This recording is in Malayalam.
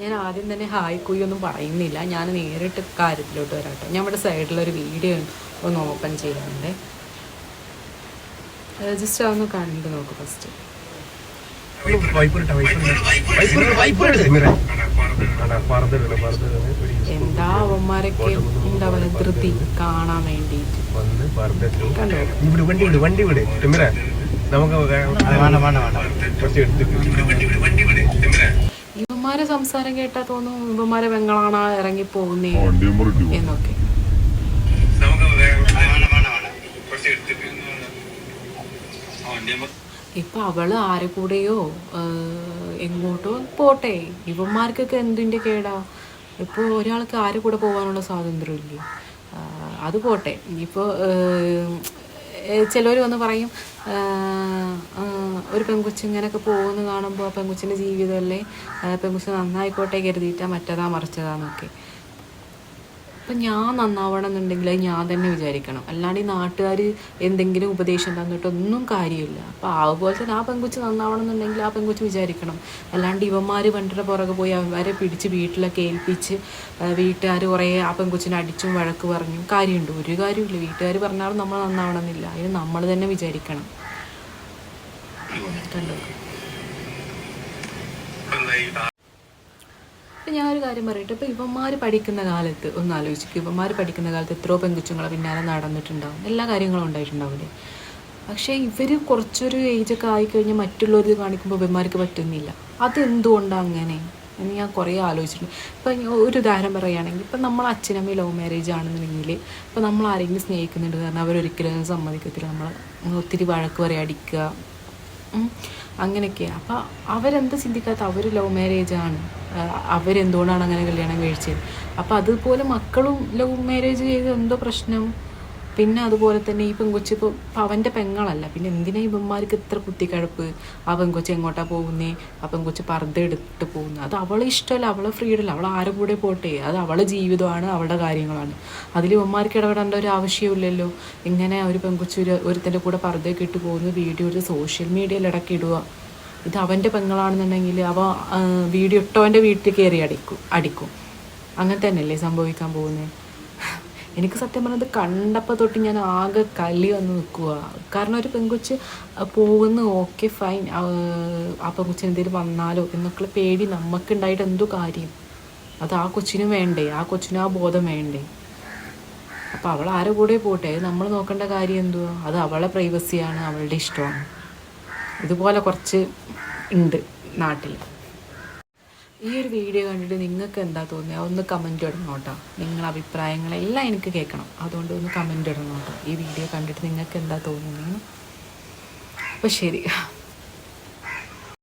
ഞാൻ ആദ്യം തന്നെ ഹായ് കുയി ഒന്നും പറയുന്നില്ല. ഞാൻ നേരിട്ട് കാര്യത്തിലോട്ട് വരാം കേട്ടോ. ഞാൻ ഇവിടെ സൈഡിലൊരു വീഡിയോ ഒന്ന് ഓപ്പൺ ചെയ്യാറുണ്ട് ജസ്റ്റ് ഒന്ന് കണ്ടു നോക്ക് ഫസ്റ്റ് എന്താ അവന്മാരൊക്കെ? എന്താ പറയുക ധൃതി കാണാൻ വേണ്ടിയിട്ട് കണ്ടോ ഇവിടെ വണ്ടി വിട് വണ്ടി വിട് നമുക്ക് കുറച്ച് ഇവന്മാരെ സംസാരം കേട്ടാ തോന്നും ഇവന്മാരെ വെങ്ങളാണ് ഇറങ്ങി പോകുന്നേ എന്നൊക്കെ. ഇപ്പൊ അവൾ ആരെ കൂടെയോ എങ്ങോട്ടോ പോട്ടെ. ഇവന്മാർക്കൊക്കെ എന്തിന്റെ കേടാ? ഇപ്പൊ ഒരാൾക്ക് ആരെ കൂടെ പോകാനുള്ള സ്വാതന്ത്ര്യം ഇല്ലേ അത് പോട്ടെ. ഇപ്പൊ ചിലവര് വന്ന് പറയും ഒരു പെൺകുച്ചി ഇങ്ങനെയൊക്കെ പോകുന്നു കാണുമ്പോൾ ആ പെൺകൊച്ചിന്റെ ജീവിതമല്ലേ? പെൺകൊച്ച് നന്നായിക്കോട്ടെ കരുതിയിട്ടാ മറ്റേതാ മറിച്ചതാന്നൊക്കെ അപ്പം ഞാൻ നന്നാവണം എന്നുണ്ടെങ്കിൽ അത് ഞാൻ തന്നെ വിചാരിക്കണം. അല്ലാണ്ട് ഈ നാട്ടുകാർ എന്തെങ്കിലും ഉപദേശം തന്നിട്ടൊന്നും കാര്യമില്ല. അപ്പോൾ അതുപോലെ തന്നെ ആ പെൺകുച്ച് നന്നാവണം എന്നുണ്ടെങ്കിൽ ആ പെൺകുച്ച് വിചാരിക്കണം. അല്ലാണ്ട് ഇവന്മാർ പണ്ടിയുടെ പുറകെ പോയി അവരെ പിടിച്ച് വീട്ടിലൊക്കെ ഏൽപ്പിച്ച് വീട്ടുകാർ കുറേ ആ പെൺകുച്ചിനെ അടിച്ചും വഴക്ക് പറഞ്ഞും കാര്യമുണ്ട്. ഒരു കാര്യമില്ല വീട്ടുകാർ പറഞ്ഞാലും നമ്മൾ നന്നാവണമെന്നില്ല. അതിന് നമ്മൾ തന്നെ വിചാരിക്കണം. കണ്ടോ ഇപ്പം ഞാനൊരു കാര്യം പറയട്ടെ. ഇപ്പോൾ ഇവന്മാർ പഠിക്കുന്ന കാലത്ത് ഒന്ന് ആലോചിക്കും. ഇവന്മാർ പഠിക്കുന്ന കാലത്ത് എത്രയോ പെൺകുച്ചുങ്ങളെ പിന്നാലെ നടന്നിട്ടുണ്ടാവും. എല്ലാ കാര്യങ്ങളും ഉണ്ടായിട്ടുണ്ടാവില്ലേ? പക്ഷേ ഇവർ കുറച്ചൊരു ഏജൊക്കെ ആയിക്കഴിഞ്ഞാൽ മറ്റുള്ളവർ കാണിക്കുമ്പോൾ ഇവന്മാർക്ക് പറ്റുന്നില്ല. അതെന്തുകൊണ്ടാണ് അങ്ങനെ? എന്ന് ഞാൻ കുറേ ആലോചിച്ചിട്ടുണ്ട്. ഇപ്പം ഒരു ഉദാഹരണം പറയുകയാണെങ്കിൽ ഇപ്പം നമ്മൾ അച്ഛനമ്മ ലവ് മാരേജ് ആണെന്നുണ്ടെങ്കിൽ ഇപ്പം നമ്മൾ ആരെങ്കിലും സ്നേഹിക്കുന്നുണ്ട് കാരണം അവരൊരിക്കലും സമ്മതിക്കത്തില്ല. നമ്മൾ ഒത്തിരി വഴക്ക് ഉം. അങ്ങനെയൊക്കെയാണ് അപ്പം അവരെന്ത് ചിന്തിക്കാത്ത? അവർ ലവ് മാരേജ് ആണ്. അവരെന്തുകൊണ്ടാണ് അങ്ങനെ കല്യാണം കഴിച്ചത്? അപ്പം അതുപോലെ മക്കളും ലവ് മാരേജ് ചെയ്ത് എന്തോ പ്രശ്നം? പിന്നെ അതുപോലെ തന്നെ ഈ പെങ്കൊച്ച് ഇപ്പോൾ അവന്റെ പെങ്ങളല്ല. പിന്നെ എന്തിനാ ഇവന്മാർക്ക് ഇത്ര കുത്തിക്കഴപ്പ്? ആ പെങ്കൊച്ച് എങ്ങോട്ടാ പോകുന്നേ? ആ പെങ്കൊച്ച് പർദ്ദ എടുത്തിട്ട് പോകുന്നത് അത് അവളെ ഇഷ്ടമല്ല അവളെ ഫ്രീഡല്ല അവൾ ആരെ കൂടെ പോട്ടെ? അത് അവളെ ജീവിതമാണ് അവളുടെ കാര്യങ്ങളാണ്. അതിൽ ഇവന്മാർക്ക് ഇടപെടേണ്ട ഒരു ആവശ്യമില്ലല്ലോ ഇങ്ങനെ ഒരു പെങ്കൊച്ച് ഒരു ഒരുത്തന്റെ കൂടെ പർദ്ദയൊക്കെ ഇട്ട് പോകുന്ന വീഡിയോ ഒരു സോഷ്യൽ മീഡിയയിൽ ഇടയ്ക്ക് ഇടുക. ഇത് അവന്റെ പെങ്ങളാണെന്നുണ്ടെങ്കിൽ അവ വീഡിയോ ഇട്ടവന്റെ വീട്ടിൽ കയറി അടിക്കും അടിക്കും. അങ്ങനെ തന്നെയല്ലേ സംഭവിക്കാൻ പോകുന്നത് എനിക്ക് സത്യം പറഞ്ഞത് കണ്ടപ്പോൾ തൊട്ട് ഞാൻ ആകെ കലി വന്ന് നിൽക്കുക കാരണം ഒരു പെൺകൊച്ച് പോകുന്നു ഓക്കെ ഫൈൻ ആ പെൺകൊച്ചിന് എന്തെങ്കിലും വന്നാലോ എന്നൊക്കെയുള്ള പേടി നമുക്കുണ്ടായിട്ട് എന്തു കാര്യം? അത് ആ കൊച്ചിനും വേണ്ടേ? ആ കൊച്ചിനും ആ ബോധം വേണ്ടേ? അപ്പോൾ അവൾ ആരെ കൂടെ പോട്ടെ? നമ്മൾ നോക്കേണ്ട കാര്യം എന്തുവാ? അത് അവളെ പ്രൈവസിയാണ് അവളുടെ ഇഷ്ടമാണ്. ഇതുപോലെ കുറച്ച് ഉണ്ട് നാട്ടിൽ ഈ ഒരു വീഡിയോ കണ്ടിട്ട് നിങ്ങൾക്ക് എന്താ തോന്നിയത് ഒന്ന് കമന്റ് ഇടണം കേട്ടോ. നിങ്ങളുടെ അഭിപ്രായങ്ങളെല്ലാം എനിക്ക് കേൾക്കണം. അതുകൊണ്ട് ഒന്ന് കമന്റ് ഇടണം കേട്ടോ. ഈ വീഡിയോ കണ്ടിട്ട് നിങ്ങൾക്ക് എന്താ തോന്നുന്നത് അപ്പോൾ ശരി.